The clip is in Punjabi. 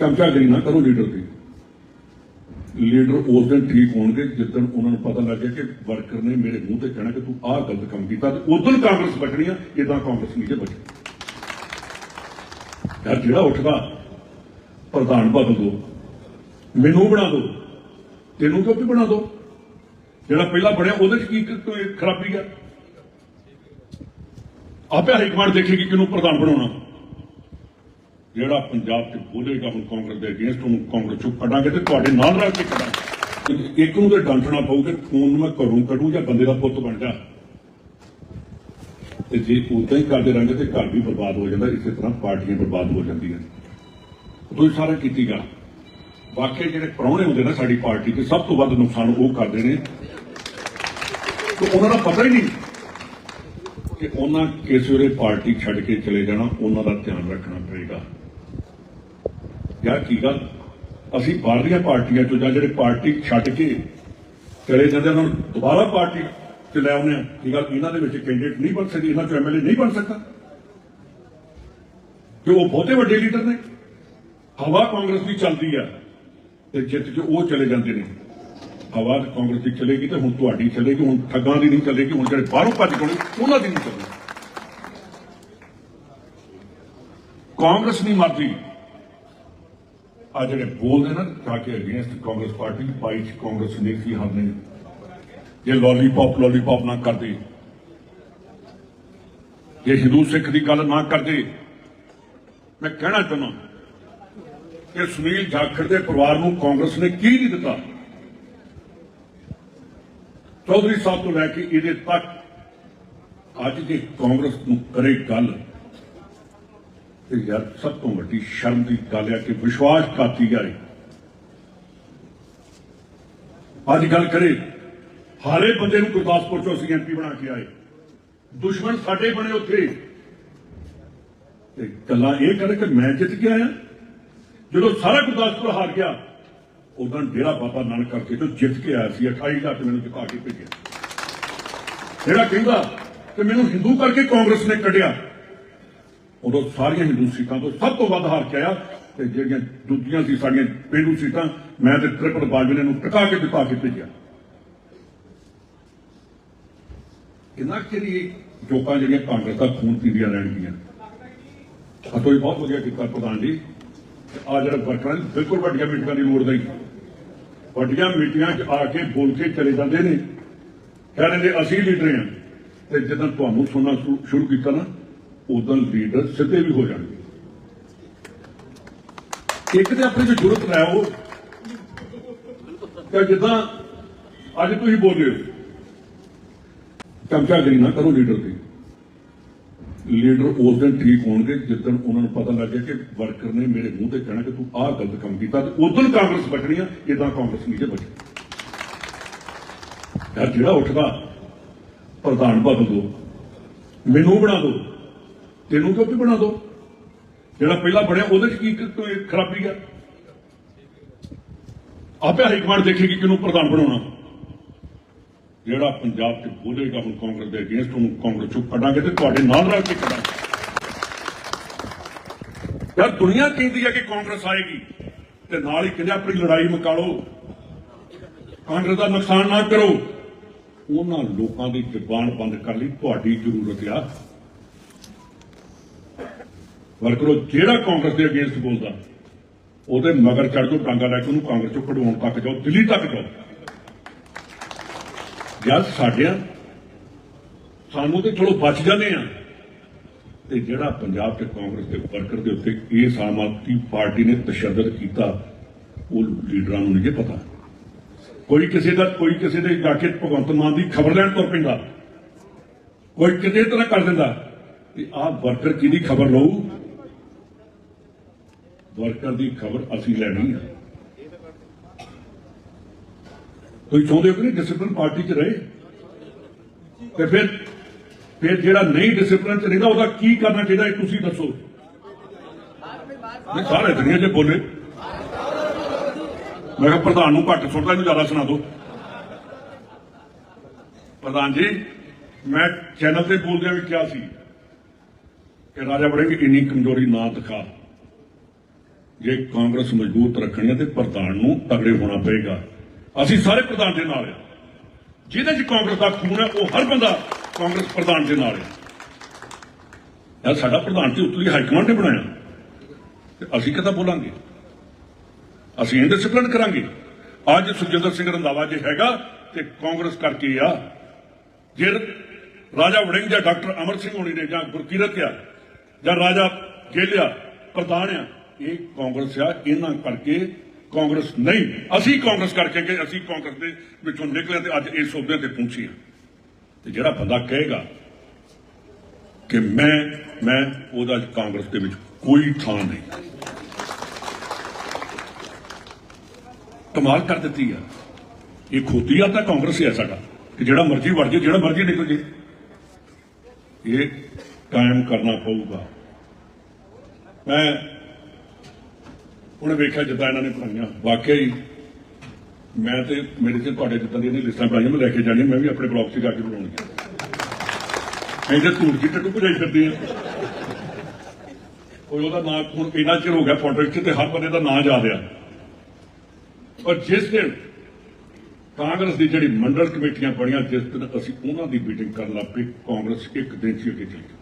ਚਮਚਾਗਿਰੀ ਨਾ ਕਰੋ ਲੀਡਰ ਦੀ ਲੀਡਰ ਉਸ ਦਿਨ ਠੀਕ ਹੋਣਗੇ ਜਿੱਦਣ ਉਹਨਾਂ ਨੂੰ ਪਤਾ ਲੱਗ ਗਿਆ ਕਿ ਵਰਕਰ ਨੇ ਮੇਰੇ ਮੂੰਹ ਤੇ ਕਹਿਣਾ ਕਿ ਤੂੰ ਆਹ ਗਲਤ ਕੰਮ ਕੀਤਾ ਤੇ ਉਦੋਂ ਕਾਂਗਰਸ ਬਚਣੀ ਆ ਇਦਾਂ ਕਾਂਗਰਸ ਨਹੀਂ ਜੇ ਬਚਣੀ ਯਾਰ ਜਿਹੜਾ ਉੱਠਦਾ, ਪ੍ਰਧਾਨ ਬਦਲ ਦੋ, ਮੈਨੂੰ ਬਣਾ ਦੋ, ਤੈਨੂੰ ਕਿਉਂ ਬਣਾ ਦੋ? ਜਿਹੜਾ ਪਹਿਲਾਂ ਬਣਿਆ, ਉਹਦੇ ਚ ਕੀ ਕੋਈ ਖਰਾਬੀ ਆ? ਆਪੇ ਹਾਈ ਕਮਾਂਡ ਦੇਖੇਗੀ ਕਿਹਨੂੰ ਪ੍ਰਧਾਨ ਬਣਾਉਣਾ। ਜਿਹੜਾ ਪੰਜਾਬ 'ਚ ਬੋਲੇਗਾ ਹੁਣ ਕਾਂਗਰਸ ਦੇ ਅਗੇਂਸਟ ਉਹਨੂੰ ਕਾਂਗਰਸ ਚੋਂ ਕੱਢਾਂਗੇ ਤੇ ਤੁਹਾਡੇ ਨਾਲ ਰਹਿ ਕੇ ਕੱਢਾਂਗੇ। ਇੱਕ ਨੂੰ ਤੇ ਡਾਂਟਣਾ ਪਊਗਾ, ਖੂਨ ਨੂੰ ਮੈਂ ਘਰੋਂ ਕੱਢੂ ਜਾਂ ਬੰਦੇ ਦਾ ਪੁੱਤ ਬਣ ਜਾ। ਤੇ ਜੇ ਉਦਾਂ ਹੀ ਕਰਦੇ ਰਹਿੰਦੇ ਤੇ ਘਰ ਵੀ ਬਰਬਾਦ ਹੋ ਜਾਂਦਾ, ਇਸੇ ਤਰ੍ਹਾਂ ਪਾਰਟੀਆਂ ਬਰਬਾਦ ਹੋ ਜਾਂਦੀਆਂ। ਤੁਸੀਂ ਸਾਰਾ ਕੀਤੀ ਗਾ ਵਾਕਈ ਜਿਹੜੇ ਪ੍ਰਾਹੁਣੇ ਹੁੰਦੇ ਨੇ ਸਾਡੀ ਪਾਰਟੀ ਦੇ, ਸਭ ਤੋਂ ਵੱਧ ਨੁਕਸਾਨ ਉਹ ਕਰਦੇ ਨੇ। ਤੇ ਉਹਨਾਂ ਦਾ ਪਤਾ ਹੀ ਨਹੀਂ ਕਿ ਉਹਨਾਂ ਕਿਸ ਵੇਲੇ ਪਾਰਟੀ ਛੱਡ ਕੇ ਚਲੇ ਜਾਣਾ, ਉਹਨਾਂ ਦਾ ਧਿਆਨ ਰੱਖਣਾ ਪਏਗਾ। ਯਾਰ ਕੀ ਗੱਲ? ਅਸੀਂ ਬਾਹਰਲੀਆਂ ਪਾਰਟੀਆਂ ਚੋਂ ਜਾਂ ਜਿਹੜੇ ਪਾਰਟੀ ਛੱਡ ਕੇ ਚਲੇ ਜਾਂਦੇ ਉਹਨਾਂ ਨੂੰ ਦੁਬਾਰਾ ਪਾਰਟੀ ਚ ਲੈ ਆਉਂਦੇ ਆ। ਕੀ ਗੱਲ? ਇਹਨਾਂ ਦੇ ਵਿੱਚ ਕੈਂਡੀਡੇਟ ਨਹੀਂ ਬਣ ਸਕਦੀ, ਇਹਨਾਂ ਚੋਂ ਐਮਐਲਏ ਨਹੀਂ ਬਣ ਸਕਦਾ। ਕਿ ਉਹ ਬਹੁਤੇ ਵੱਡੇ ਲੀਡਰ ਨੇ, ਹਵਾ ਕਾਂਗਰਸ ਦੀ ਚੱਲਦੀ ਆ ਤੇ ਜਿੱਤ ਕੇ ਉਹ ਚਲੇ ਜਾਂਦੇ ਨੇ। ਹਵਾ ਕਾਂਗਰਸ ਦੀ ਚਲੇਗੀ ਤੇ ਹੁਣ ਤੁਹਾਡੀ ਚਲੇਗੀ, ਹੁਣ ਠੱਗਾਂ ਦੀ ਨਹੀਂ ਚਲੇਗੀ, ਹੁਣ ਜਿਹੜੇ ਬਾਹਰੋਂ ਭੱਜ ਗਏ ਉਹਨਾਂ ਦੀ ਨਹੀਂ ਚੱਲੇਗੀ। ਕਾਂਗਰਸ ਨਹੀਂ ਮਰਦੀ। ਆ ਜਿਹੜੇ ਬੋਲਦੇ ਨਾ ਤਾਂ ਕਿ ਅਗੇਂਸਟ ਕਾਂਗਰਸ ਪਾਰਟੀ ਪਾਈ ਚ ਕਾਂਗਰਸ ਨੇ ਕੀ ਹੱਲ ਨਹੀਂ ਜੇ ਲੋਲੀਪੌਪ ਲੋਲੀਪੌਪ ਨਾ ਕਰਦੇ। ਜੇ ਹਿੰਦੂ ਸਿੱਖ ਦੀ ਗੱਲ ਨਾ ਕਰਦੇ। ਮੈਂ ਕਹਿਣਾ ਚਾਹੁੰਦਾ ਕਿ ਸੁਨੀਲ ਜਾਖੜ ਦੇ ਪਰਿਵਾਰ ਨੂੰ ਕਾਂਗਰਸ ਨੇ ਕੀ ਨਹੀਂ ਦਿੱਤਾ? ਚੌਧਰੀ ਸਾਹਿਬ ਤੋਂ ਲੈ ਕੇ ਇਹਦੇ ਤੱਕ ਅੱਜ ਜੇ ਕਾਂਗਰਸ ਨੂੰ ਕਰੇ ਗੱਲ ਤੇ ਯਾਰ ਸਭ ਤੋਂ ਵੱਡੀ ਸ਼ਰਮ ਦੀ ਗੱਲ ਹੈ ਕਿ ਵਿਸ਼ਵਾਸਘਾਤੀ ਗਾਰੇ ਅੱਜ ਗੱਲ ਕਰੇ, ਹਾਰੇ ਬੰਦੇ ਨੂੰ ਗੁਰਦਾਸਪੁਰ ਚੋਂ ਅਸੀਂ ਐਮਪੀ ਬਣਾ ਕੇ ਆਏ। ਦੁਸ਼ਮਣ ਸਾਡੇ ਬਣੇ ਉੱਥੇ। ਤੇ ਗੱਲਾਂ ਇਹ ਕਰ ਕਿ ਮੈਂ ਜਿੱਤ ਕੇ ਆਇਆ। ਜਦੋਂ ਸਾਰਾ ਗੁਰਦਾਸਪੁਰ ਹਾਰ ਗਿਆ, ਉਦੋਂ ਡੇਰਾ ਬਾਬਾ ਨਾਨਕ ਕਰਕੇ ਤੋਂ ਜਿੱਤ ਕੇ ਆਇਆ ਸੀ 28 ਲੱਖ ਮੈਨੂੰ ਜਿਤਾ ਕੇ ਭੇਜਿਆ। ਜਿਹੜਾ ਕਹਿੰਦਾ ਕਿ ਮੈਨੂੰ ਹਿੰਦੂ ਕਰਕੇ ਕਾਂਗਰਸ ਨੇ ਕੱਢਿਆ। ਉਦੋਂ ਸਾਰੀਆਂ ਹਿੰਦੂ ਸੀਟਾਂ ਤੋਂ ਸਭ ਤੋਂ ਵੱਧ ਹਾਰ ਕੇ ਆਇਆ ਤੇ ਜਿਹੜੀਆਂ ਦੂਜੀਆਂ ਸੀ ਸਾਡੀਆਂ ਪੇਂਡੂ ਸੀਟਾਂ, ਮੈਂ ਤੇ ਟ੍ਰਿਪਲ ਬਾਜਵੇ ਨੂੰ ਟਿਕਾ ਕੇ ਜਿਤਾ ਕੇ ਭੇਜਿਆ। ਕਿੰਨਾ ਚਿਰ ਜੋਕਾਂ ਜਿਹੜੀਆਂ ਕਾਂਗਰਸ ਦਾ ਖੂਨ ਪੀਂਦੀਆਂ ਰਹਿਣਗੀਆਂ। ਆ ਤੋਂ ਬਹੁਤ ਵਧੀਆ ਕੀਤਾ ਪ੍ਰਧਾਨ ਜੀ। ਆ ਜਿਹੜਾ ਵਰਕਰਾਂ ਦੀ ਬਿਲਕੁਲ ਵੱਡੀਆਂ ਮੀਟਿੰਗਾਂ ਦੀ ਲੋੜ ਨਹੀਂ। ਵੱਡੀਆਂ ਮੀਟਿੰਗਾਂ 'ਚ ਆ ਕੇ ਬੋਲ ਕੇ ਚਲੇ ਜਾਂਦੇ ਨੇ। ਕਹਿੰਦੇ ਨੇ ਅਸੀਂ ਲੀਡਰ ਹਾਂ। ਤੇ ਜਦੋਂ ਤੁਹਾਨੂੰ ਸੁਣਨਾ ਸ਼ੁਰੂ ਕੀਤਾ ਨਾ ਉਦੋਂ ਲੀਡਰ ਸਿੱਧੇ ਵੀ ਹੋ ਜਾਣਗੇ। ਇੱਕ ਤੇ ਆਪਣੀ ਜੋ ਜ਼ਰੂਰਤ ਲੈ ਉਹ ਕਿ ਜਿੱਦਾਂ ਅੱਜ ਤੁਸੀਂ ਬੋਲੇ ਹੋ ਚਮਚਾਗਿਰੀ ਨਾ ਕਰੋ ਲੀਡਰ ਦੀ ਲੀਡਰ ਉਸ ਦਿਨ ਠੀਕ ਹੋਣਗੇ ਜਿੱਦਣ ਉਹਨਾਂ ਨੂੰ ਪਤਾ ਲੱਗ ਗਿਆ ਕਿ ਵਰਕਰ ਨੇ ਮੇਰੇ ਮੂੰਹ ਤੇ ਕਹਿਣਾ ਕਿ ਤੂੰ ਆਹ ਗਲਤ ਕੰਮ ਕੀਤਾ ਤੇ ਉਦੋਂ ਕਾਂਗਰਸ ਬਚਣੀ ਆ ਇਦਾਂ ਕਾਂਗਰਸ ਨਹੀਂ ਜੇ ਬਚਣੀ ਜਿਹੜਾ ਉੱਠਦਾ, ਪ੍ਰਧਾਨ ਬਦਲ ਦੋ ਮੈਨੂੰ ਬਣਾ ਦੋ ਤੈਨੂੰ ਕਿਉਂ ਵੀ ਬਣਾ ਦੋ। ਜਿਹੜਾ ਪਹਿਲਾਂ ਬਣਿਆ, ਉਹਦੇ ਚ ਕੀ ਕੋਈ ਖਰਾਬੀ ਆ? ਆਪੇ ਹਾਈ ਕਮਾਂਡ ਦੇਖੇਗੀ ਕਿਹਨੂੰ ਪ੍ਰਧਾਨ ਬਣਾਉਣਾ। ਜਿਹੜਾ ਪੰਜਾਬ 'ਚ ਬੋਲੇਗਾ ਹੁਣ ਕਾਂਗਰਸ ਦੇ ਅਗੇਂਸਟ, ਉਹਨੂੰ ਕਾਂਗਰਸ ਚੋਂ ਕੱਢਾਂਗੇ ਤੇ ਤੁਹਾਡੇ ਨਾਲ ਰਲ ਕੇ ਕੱਢਾਂਗੇ। ਯਾਰ ਦੁਨੀਆ ਕਹਿੰਦੀ ਹੈ ਕਿ ਕਾਂਗਰਸ ਆਏਗੀ ਤੇ ਨਾਲ ਹੀ ਕਹਿੰਦੇ ਆਪਣੀ ਲੜਾਈ ਮੁਕਾ ਲਓ ਕਾਂਗਰਸ ਦਾ ਨੁਕਸਾਨ ਨਾ ਕਰੋ। ਉਹਨਾਂ ਲੋਕਾਂ ਦੀ ਜ਼ੁਬਾਨ ਬੰਦ ਕਰ ਲਈ, ਤੁਹਾਡੀ ਜ਼ਰੂਰਤ ਆ। ਵਰਕਰੋ ਜਿਹੜਾ ਕਾਂਗਰਸ ਦੇ ਅਗੇਂਸਟ ਬੋਲਦਾ ਉਹਦੇ ਮਗਰ ਚੜ ਜਾਓ, ਟਾਂਗਾ ਲੈ ਕੇ ਉਹਨੂੰ ਕਾਂਗਰਸ ਚੋਂ ਕਢਵਾਉਣ ਤੱਕ ਜਾਓ, ਦਿੱਲੀ ਤੱਕ ਜਾਓ। ਯਾਰ ਸਾਡਿਆਂ ਸਾਨੂੰ ਤੇ ਚਲੋ ਬਚ ਜਾਂਦੇ ਆ। ਤੇ ਜਿਹੜਾ ਪੰਜਾਬ ਤੇ ਕਾਂਗਰਸ ਦੇ ਵਰਕਰ ਦੇ ਉੱਤੇ ਇਸ ਆਮ ਆਦਮੀ ਪਾਰਟੀ ਨੇ ਤਸ਼ੱਦਦ ਕੀਤਾ, ਉਹ ਲੀਡਰਾਂ ਨੂੰ ਨਹੀਂ ਪਤਾ। ਕੋਈ ਕਿਸੇ ਦਾ, ਕੋਈ ਕਿਸੇ ਦੇ ਜਾ ਕੇ ਭਗਵੰਤ ਮਾਨ ਦੀ ਖਬਰ ਲੈਣ ਤੁਰ ਪੈਂਦਾ। ਕੋਈ ਕਿਤੇ ਤਰ੍ਹਾਂ ਕਰ ਦਿੰਦਾ। ਤੇ ਆਹ ਵਰਕਰ ਕਿਹਦੀ ਖਬਰ ਲਊ? ਵਰਕਰ ਦੀ ਖਬਰ ਅਸੀਂ ਲੈਣੀ ਆ। ਤੁਸੀਂ ਚਾਹੁੰਦੇ ਹੋ ਕਿ ਡਿਸਪਲਿਨ ਪਾਰਟੀ 'ਚ ਰਹੇ? ਤੇ ਫਿਰ ਫਿਰ ਜਿਹੜਾ ਨਹੀਂ ਡਿਸਪਲਿਨ 'ਚ ਰਹਿੰਦਾ, ਉਹਦਾ ਕੀ ਕਰਨਾ ਚਾਹੀਦਾ ਇਹ ਤੁਸੀਂ ਦੱਸੋ। ਨਹੀਂ, ਸਾਰੇ ਦੁਨੀਆ 'ਚ ਬੋਲੇ। ਮੈਂ ਕਿਹਾ ਪ੍ਰਧਾਨ ਨੂੰ ਘੱਟ ਸੁਣਦਾ, ਇਹਨੂੰ ਜ਼ਿਆਦਾ ਸੁਣਾ ਦਿਓ। ਪ੍ਰਧਾਨ ਜੀ, ਮੈਂ ਚੈਨਲ ਤੇ ਬੋਲਦਿਆਂ ਵੀ ਕਿਹਾ ਸੀ ਕਿ ਰਾਜਾ ਬੜਿੰਗ ਇੰਨੀ ਕਮਜ਼ੋਰੀ ਨਾ ਦਿਖਾ। ਜੇ ਕਾਂਗਰਸ ਮਜ਼ਬੂਤ ਰੱਖਣੀ ਹੈ ਤੇ ਪ੍ਰਧਾਨ ਨੂੰ ਤਗੜੇ ਹੋਣਾ ਪਏਗਾ। ਅਸੀਂ ਸਾਰੇ ਪ੍ਰਧਾਨ ਦੇ ਨਾਲ ਆ ਜਿਹਦੇ 'ਚ ਕਾਂਗਰਸ ਦਾ ਖੂਨ ਹੈ, ਉਹ ਹਰ ਬੰਦਾ ਕਾਂਗਰਸ ਪ੍ਰਧਾਨ ਦੇ ਨਾਲ ਹੈ। ਇਹ ਸਾਡਾ ਪ੍ਰਧਾਨ ਤੇ ਉੱਤਲੀ ਹਾਈ ਕਮਾਂਡ ਨੇ ਬਣਾਇਆ। ਤੇ ਅਸੀਂ ਕਿੱਦਾਂ ਬੋਲਾਂਗੇ? ਅਸੀਂ ਇੰਡਿਸਪਲਿਨ ਕਰਾਂਗੇ। ਅੱਜ ਸੁਖਜਿੰਦਰ ਸਿੰਘ ਰੰਧਾਵਾ ਜੇ ਹੈਗਾ ਤੇ ਕਾਂਗਰਸ ਕਰਕੇ ਆ, ਜੇ ਰਾਜਾ ਵੜਿੰਗ ਜਾਂ ਡਾਕਟਰ ਅਮਰ ਸਿੰਘ ਹੋਣੀ ਨੇ ਜਾਂ ਗੁਰਕੀਰਤ ਆ, ਜਾਂ ਰਾਜਾ ਗੇਲਿਆ ਪ੍ਰਧਾਨ ਆ ਇਹ ਕਾਂਗਰਸ ਆ, ਇਹਨਾਂ ਕਰਕੇ ਕਾਂਗਰਸ ਨਹੀਂ। ਅਸੀਂ ਕਾਂਗਰਸ ਕਰਕੇ ਕਿ ਅਸੀਂ ਕਾਂਗਰਸ ਦੇ ਵਿੱਚੋਂ ਨਿਕਲੇ ਤੇ ਅੱਜ ਇਸ ਸੋਧੇ ਤੇ ਪਹੁੰਚੇ ਆ ਤੇ ਜਿਹੜਾ ਬੰਦਾ ਕਹੇਗਾ ਕਿ ਮੈਂ ਮੈਂ ਉਹਦਾ ਕਾਂਗਰਸ ਦੇ ਵਿੱਚ ਕੋਈ ਥਾਂ ਨਹੀਂ। ਕਮਾਲ ਕਰ ਦਿੱਤੀ ਆ। ਇਹ ਖੋਤੀਆ ਤਾਂ ਕਾਂਗਰਸ ਹੀ ਆ ਸਾਡਾ, ਕਿ ਜਿਹੜਾ ਮਰਜ਼ੀ ਵੜ ਜੇ, ਜਿਹੜਾ ਮਰਜ਼ੀ ਨਿਕਲ ਜੇ। ਇਹ ਕਾਇਮ ਕਰਨਾ ਪਊਗਾ। ਮੈਂ ਉਹਨੇ ਵੇਖਿਆ ਜਿੱਦਾਂ ਇਹਨਾਂ ਨੇ ਬਣਾਈਆਂ। ਵਾਕਿਆ ਹੀ ਮੈਂ ਤੇ ਮੇਰੇ ਤੇ ਤੁਹਾਡੇ ਜਿੱਦਾਂ ਦੀਆਂ ਲਿਸਟਾਂ ਬਣਾਈਆਂ, ਮੈਂ ਲੈ ਕੇ ਜਾਣੀਆਂ, ਮੈਂ ਵੀ ਆਪਣੇ ਬਲੌਗ 'ਚ ਜਾ ਕੇ ਬਣਾਉਣੀਆਂ। ਐਂਦੇ ਧੂੜ ਜੀ ਟੱਟੂ ਭਜਾਈ ਫਿਰਦੇ ਆ ਕੋਈ ਉਹਦਾ ਨਾਂ ਹੁਣ ਇੰਨਾ ਚਿਰ ਹੋ ਗਿਆ ਪੋਲਿਟਿਕਸ 'ਚ ਤੇ ਹਰ ਬੰਦੇ ਦਾ ਨਾਂ ਯਾਦ ਆ। ਔਰ ਜਿਸ ਦਿਨ ਕਾਂਗਰਸ ਦੀ ਜਿਹੜੀ ਮੰਡਲ ਕਮੇਟੀਆਂ ਬਣੀਆਂ, ਜਿਸ ਦਿਨ ਅਸੀਂ ਉਹਨਾਂ ਦੀ ਮੀਟਿੰਗ ਕਰਨ ਲੱਗ ਪਏ, ਕਾਂਗਰਸ ਇੱਕ ਦਿਨ ਚ ਹੀ ਅੱਗੇ ਚਲੀ ਗਈ।